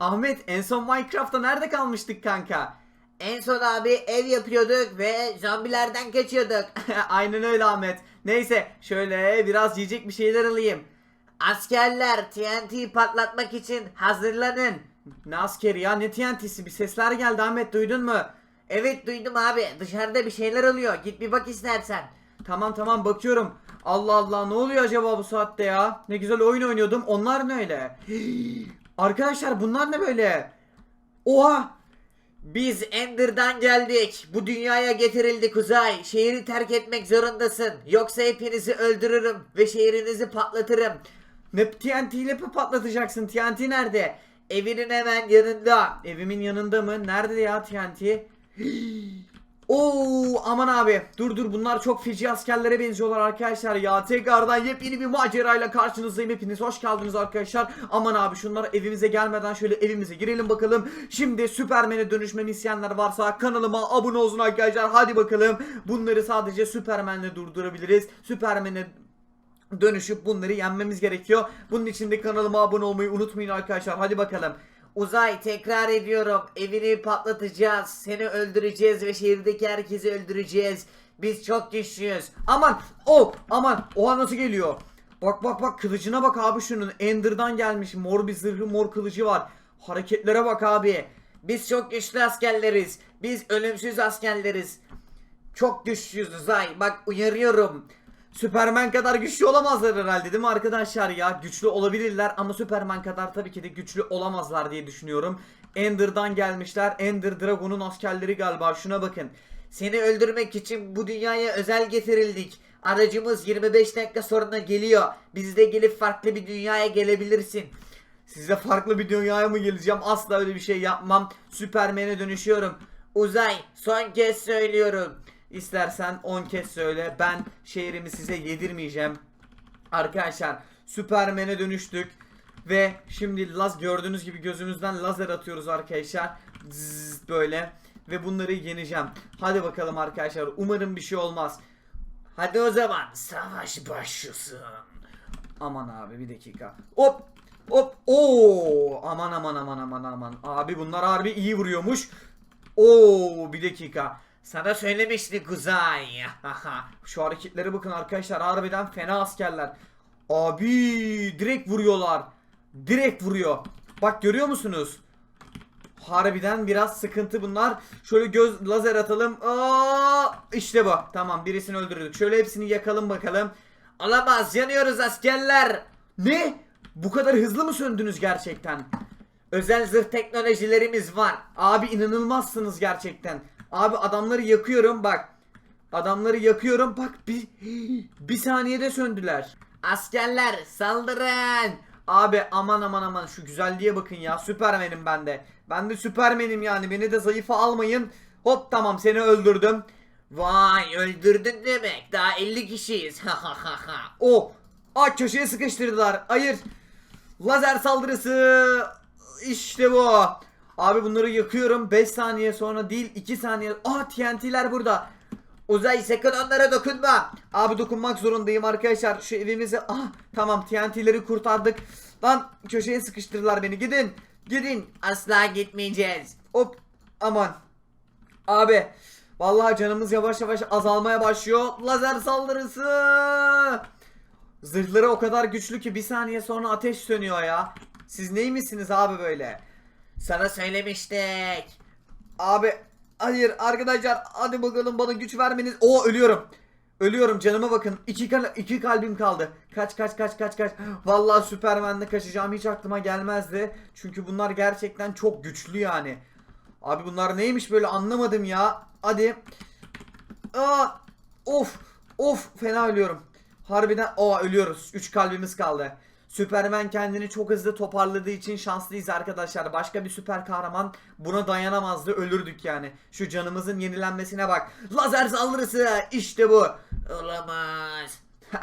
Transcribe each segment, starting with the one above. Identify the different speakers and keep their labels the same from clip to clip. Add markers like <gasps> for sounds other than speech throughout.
Speaker 1: Ahmet en son Minecraft'ta nerede kalmıştık kanka?
Speaker 2: En son abi ev yapıyorduk ve zombilerden kaçıyorduk. <laughs>
Speaker 1: Aynen öyle Ahmet. Neyse şöyle biraz yiyecek bir şeyler alayım.
Speaker 2: Askerler TNT'yi patlatmak için hazırlanın.
Speaker 1: Ne askeri ya ne TNT'si bir sesler geldi Ahmet duydun mu?
Speaker 2: Evet duydum abi dışarıda bir şeyler oluyor git bir bak istersen.
Speaker 1: Tamam tamam bakıyorum. Allah Allah ne oluyor acaba bu saatte ya? Ne güzel oyun oynuyordum. Onlar ne öyle? <gasps> <gasps> Arkadaşlar bunlar ne böyle? Oha!
Speaker 2: Biz Ender'dan geldik. Bu dünyaya getirildik Uzay. Şehri terk etmek zorundasın. Yoksa hepinizi öldürürüm ve şehrinizi patlatırım.
Speaker 1: Ne TNT ile patlatacaksın? TNT nerede?
Speaker 2: Evinin hemen yanında.
Speaker 1: Evimin yanında mı? Nerede ya TNT? <gasps> Oo aman abi. Dur dur. Bunlar çok feci askerlere benziyorlar arkadaşlar ya. Tekrardan yepyeni bir macerayla karşınızdayım. Hepiniz hoş geldiniz arkadaşlar. Aman abi şunlar evimize gelmeden şöyle evimize girelim bakalım. Şimdi Süpermen'e dönüşmemi isteyenler varsa kanalıma abone olsun arkadaşlar. Hadi bakalım. Bunları sadece Süpermen'le durdurabiliriz. Süpermen'e dönüşüp bunları yenmemiz gerekiyor. Bunun için de kanalıma abone olmayı unutmayın arkadaşlar. Hadi bakalım
Speaker 2: Uzay tekrar ediyorum. Evini patlatacağız. Seni öldüreceğiz ve şehirdeki herkesi öldüreceğiz. Biz çok güçlüyüz.
Speaker 1: Aman o aman oha nasıl geliyor? Bak bak bak kılıcına bak abi şunun Ender'dan gelmiş mor bir zırhı mor kılıcı var. Hareketlere bak abi.
Speaker 2: Biz çok güçlü askerleriz. Biz ölümsüz askerleriz. Çok güçlüyüz Uzay. Bak uyarıyorum.
Speaker 1: Süpermen kadar güçlü olamazlar herhalde değil mi arkadaşlar ya? Güçlü olabilirler ama Süpermen kadar tabii ki de güçlü olamazlar diye düşünüyorum. Ender'dan gelmişler. Ender Dragon'un askerleri galiba şuna bakın.
Speaker 2: Seni öldürmek için bu dünyaya özel getirildik. Aracımız 25 dakika sonra geliyor. Biz de gelip farklı bir dünyaya gelebilirsin.
Speaker 1: Size farklı bir dünyaya mı geleceğim? Asla öyle bir şey yapmam. Süpermen'e dönüşüyorum.
Speaker 2: Uzay son kez söylüyorum.
Speaker 1: İstersen 10 kez söyle. Ben şehrimi size yedirmeyeceğim. Arkadaşlar Süpermen'e dönüştük. Ve şimdi laz gördüğünüz gibi gözümüzden lazer atıyoruz arkadaşlar. Zzz, böyle. Ve bunları yeneceğim. Hadi bakalım arkadaşlar. Umarım bir şey olmaz.
Speaker 2: Hadi o zaman savaş başlasın.
Speaker 1: Aman abi bir dakika. Hop hop. Oo aman aman aman aman aman. Abi bunlar harbi iyi vuruyormuş. Oo bir dakika.
Speaker 2: Sana söylemiştik Uzay. <laughs>
Speaker 1: Şu hareketlere bakın arkadaşlar harbiden fena askerler. Abi direkt vuruyorlar. Direkt vuruyor. Bak görüyor musunuz? Harbiden biraz sıkıntı bunlar. Şöyle göz lazer atalım. Aa, işte bu. Tamam birisini öldürdük. Şöyle hepsini yakalım bakalım.
Speaker 2: Olamaz yanıyoruz askerler.
Speaker 1: Ne? Bu kadar hızlı mı söndünüz gerçekten?
Speaker 2: Özel zırh teknolojilerimiz var.
Speaker 1: Abi inanılmazsınız gerçekten. Abi adamları yakıyorum bak. Adamları yakıyorum bak bir, bir saniyede söndüler.
Speaker 2: Askerler saldırın.
Speaker 1: Abi aman aman aman şu güzelliğe bakın ya süpermenim ben de. Ben de süpermenim yani beni de zayıfa almayın. Hop tamam seni öldürdüm.
Speaker 2: Vay öldürdün demek. Daha 50 kişiyiz. <laughs>
Speaker 1: O. Aa köşeye sıkıştırdılar. Hayır. Lazer saldırısı. İşte bu. Abi bunları yakıyorum. 5 saniye sonra değil 2 saniye. Aa TNT'ler burada.
Speaker 2: Uzay sakın onlara dokunma.
Speaker 1: Abi dokunmak zorundayım arkadaşlar. Şu evimize ah tamam TNT'leri kurtardık. Lan köşeye sıkıştırdılar beni. Gidin. Gidin.
Speaker 2: Asla gitmeyeceğiz.
Speaker 1: Hop aman. Abi vallahi canımız yavaş yavaş azalmaya başlıyor. Lazer saldırısı. Zırhları o kadar güçlü ki bir saniye sonra ateş sönüyor ya. Siz neymişsiniz abi böyle?
Speaker 2: Sana söylemiştik.
Speaker 1: Abi hayır arkadaşlar hadi bakalım bana güç vermeniz. O ölüyorum. Ölüyorum canıma bakın. İki, kal iki kalbim kaldı. Kaç kaç kaç kaç kaç. Vallahi Süpermen'le kaçacağım hiç aklıma gelmezdi. Çünkü bunlar gerçekten çok güçlü yani. Abi bunlar neymiş böyle anlamadım ya. Hadi. Aa, of of fena ölüyorum. Harbiden aa ölüyoruz. 3 kalbimiz kaldı. Süpermen kendini çok hızlı toparladığı için şanslıyız arkadaşlar. Başka bir süper kahraman buna dayanamazdı. Ölürdük yani. Şu canımızın yenilenmesine bak. Lazer saldırısı işte bu.
Speaker 2: Olamaz. <laughs>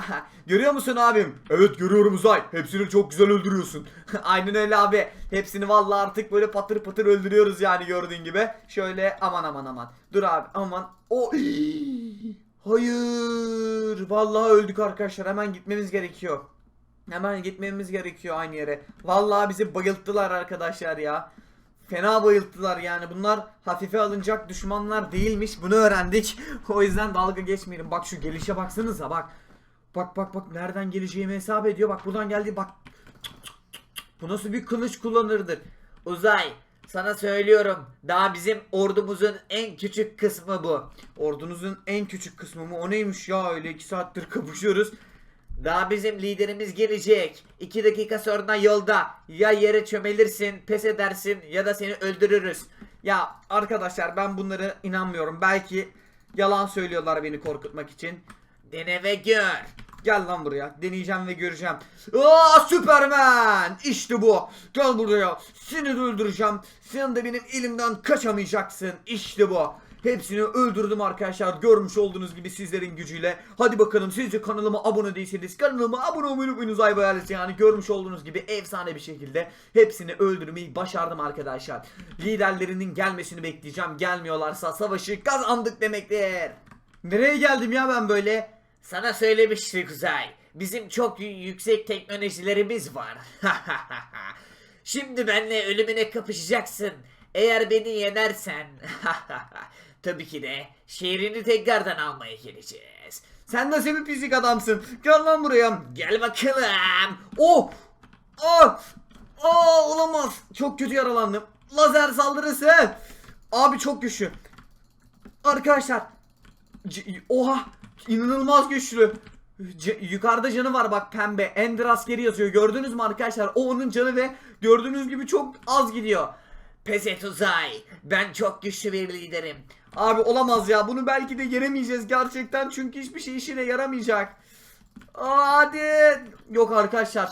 Speaker 1: Görüyor musun abim? Evet görüyorum Uzay. Hepsini çok güzel öldürüyorsun. <laughs> Aynen öyle abi. Hepsini vallahi artık böyle patır patır öldürüyoruz yani gördüğün gibi. Şöyle aman aman aman. Dur abi aman. O <gasps> Hayır. Vallahi öldük arkadaşlar. Hemen gitmemiz gerekiyor. Hemen gitmemiz gerekiyor aynı yere. Vallahi bizi bayılttılar arkadaşlar ya. Fena bayılttılar yani. Bunlar hafife alınacak düşmanlar değilmiş. Bunu öğrendik. <laughs> O yüzden dalga geçmeyelim. Bak şu gelişe baksanıza bak. Bak bak bak nereden geleceğimi hesap ediyor. Bak buradan geldi bak. Bu nasıl bir kılıç kullanırdır.
Speaker 2: Uzay sana söylüyorum daha bizim ordumuzun en küçük kısmı bu.
Speaker 1: Ordunuzun en küçük kısmı mı? O neymiş ya öyle iki saattir kapışıyoruz.
Speaker 2: Daha bizim liderimiz gelecek. İki dakika sonra yolda ya yere çömelirsin pes edersin ya da seni öldürürüz.
Speaker 1: Ya arkadaşlar ben bunları inanmıyorum. Belki yalan söylüyorlar beni korkutmak için.
Speaker 2: Dene ve gör.
Speaker 1: Gel lan buraya. Deneyeceğim ve göreceğim. Aa Süpermen! İşte bu. Gel buraya. Seni öldüreceğim. Sen de benim elimden kaçamayacaksın. İşte bu. Hepsini öldürdüm arkadaşlar. Görmüş olduğunuz gibi sizlerin gücüyle. Hadi bakalım siz de kanalıma abone değilseniz kanalıma abone olmayı unutmayınız Ay Bayalesi. Yani görmüş olduğunuz gibi efsane bir şekilde hepsini öldürmeyi başardım arkadaşlar. Liderlerinin gelmesini bekleyeceğim. Gelmiyorlarsa savaşı kazandık demektir. Nereye geldim ya ben böyle?
Speaker 2: Sana söylemiştik Uzay. Bizim çok yüksek teknolojilerimiz var. <laughs> Şimdi benimle ölümüne kapışacaksın. Eğer beni yenersen <laughs> tabii ki de şehrini tekrardan almaya geleceğiz.
Speaker 1: Sen nasıl bir fizik adamsın? Gel lan buraya.
Speaker 2: Gel bakalım.
Speaker 1: Oh! Ah! Aa olamaz. Çok kötü yaralandım. Lazer saldırısı. Abi çok güçlü. Arkadaşlar. C- oha! inanılmaz güçlü. C- yukarıda canı var bak pembe. Ender askeri yazıyor. Gördünüz mü arkadaşlar? O onun canı ve gördüğünüz gibi çok az gidiyor.
Speaker 2: Pes. Ben çok güçlü bir liderim.
Speaker 1: Abi olamaz ya. Bunu belki de yenemeyeceğiz gerçekten. Çünkü hiçbir şey işine yaramayacak. Hadi. Yok arkadaşlar.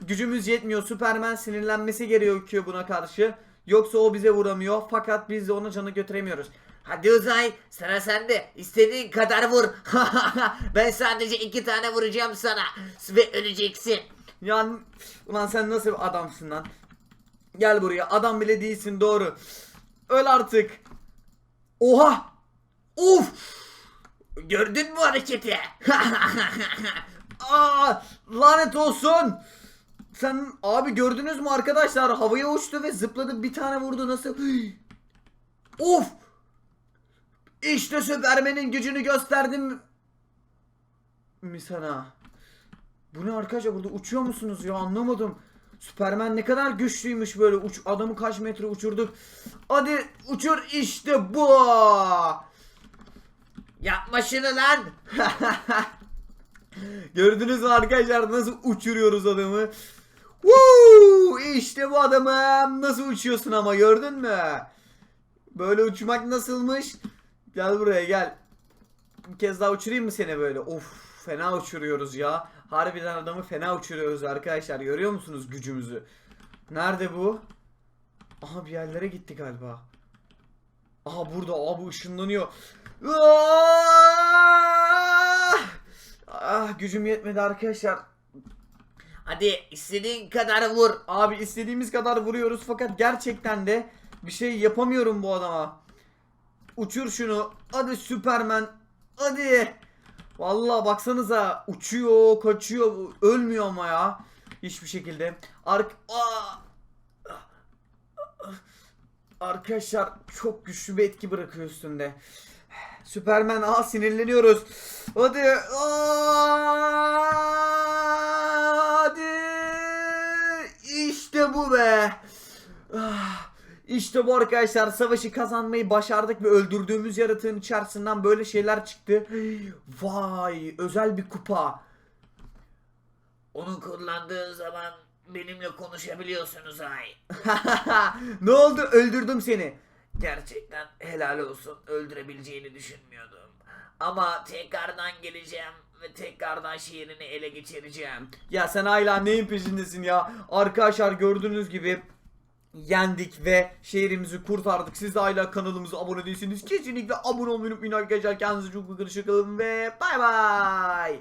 Speaker 1: Gücümüz yetmiyor. Süpermen sinirlenmesi gerekiyor buna karşı. Yoksa o bize vuramıyor. Fakat biz de ona canı götüremiyoruz.
Speaker 2: Hadi Uzay sıra sende. İstediğin kadar vur. <laughs> ben sadece iki tane vuracağım sana. Ve öleceksin.
Speaker 1: Yani ulan sen nasıl bir adamsın lan? Gel buraya. Adam bile değilsin doğru. Öl artık. Oha! Uf!
Speaker 2: Gördün mü hareketi? <laughs>
Speaker 1: Aa, lanet olsun. Sen abi gördünüz mü arkadaşlar havaya uçtu ve zıpladı bir tane vurdu nasıl? <gasps> of! İşte Süpermen'in gücünü gösterdim mi sana? Bu ne arkadaşlar burada uçuyor musunuz ya anlamadım. Süpermen ne kadar güçlüymüş böyle uç adamı kaç metre uçurduk. Hadi uçur işte bu.
Speaker 2: Yapma şunu lan. <laughs>
Speaker 1: Gördünüz mü arkadaşlar nasıl uçuruyoruz adamı? Woo! İşte bu adamım. Nasıl uçuyorsun ama gördün mü? Böyle uçmak nasılmış? Gel buraya gel. Bir kez daha uçurayım mı seni böyle? Of fena uçuruyoruz ya. Harbiden adamı fena uçuruyoruz arkadaşlar. Görüyor musunuz gücümüzü? Nerede bu? Aha bir yerlere gitti galiba. Aha burada abi ışınlanıyor. Ah! Ah gücüm yetmedi arkadaşlar.
Speaker 2: Hadi istediğin kadar vur.
Speaker 1: Abi istediğimiz kadar vuruyoruz fakat gerçekten de bir şey yapamıyorum bu adama. Uçur şunu. Hadi Süpermen. Hadi. Vallahi baksanıza uçuyor, kaçıyor, ölmüyor ama ya. Hiçbir şekilde. Ark! Arkadaşlar çok güçlü bir etki bırakıyor üstünde. Süpermen aa sinirleniyoruz. Hadi. Aa, hadi. İşte bu be. İşte bu arkadaşlar savaşı kazanmayı başardık ve öldürdüğümüz yaratığın içerisinden böyle şeyler çıktı. Vay özel bir kupa.
Speaker 2: Onu kullandığın zaman benimle konuşabiliyorsun Uzay. <laughs>
Speaker 1: ne oldu öldürdüm seni.
Speaker 2: Gerçekten helal olsun öldürebileceğini düşünmüyordum. Ama tekrardan geleceğim ve tekrardan şehrini ele geçireceğim.
Speaker 1: Ya sen hala neyin peşindesin ya? Arkadaşlar gördüğünüz gibi yendik ve şehrimizi kurtardık. Siz de hala kanalımıza abone değilsiniz. Kesinlikle abone olmayı unutmayın arkadaşlar. Kendinize çok iyi bakın ve bay bay.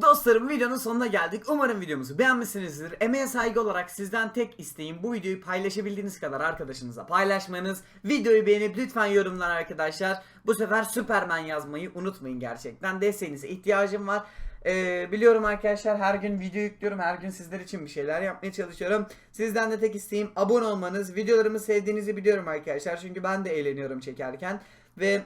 Speaker 1: Dostlarım videonun sonuna geldik. Umarım videomuzu beğenmişsinizdir. Emeğe saygı olarak sizden tek isteğim bu videoyu paylaşabildiğiniz kadar arkadaşınıza paylaşmanız. Videoyu beğenip lütfen yorumlar arkadaşlar. Bu sefer Superman yazmayı unutmayın gerçekten. Desteğinize ihtiyacım var. Ee, biliyorum arkadaşlar her gün video yüklüyorum. Her gün sizler için bir şeyler yapmaya çalışıyorum. Sizden de tek isteğim abone olmanız. Videolarımı sevdiğinizi biliyorum arkadaşlar. Çünkü ben de eğleniyorum çekerken. Ve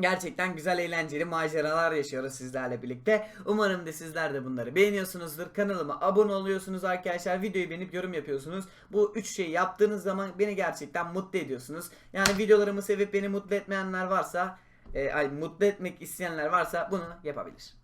Speaker 1: Gerçekten güzel eğlenceli maceralar yaşıyoruz sizlerle birlikte. Umarım da sizler de bunları beğeniyorsunuzdur. Kanalıma abone oluyorsunuz arkadaşlar. Videoyu beğenip yorum yapıyorsunuz. Bu üç şeyi yaptığınız zaman beni gerçekten mutlu ediyorsunuz. Yani videolarımı sevip beni mutlu etmeyenler varsa, e, ay mutlu etmek isteyenler varsa bunu yapabilir.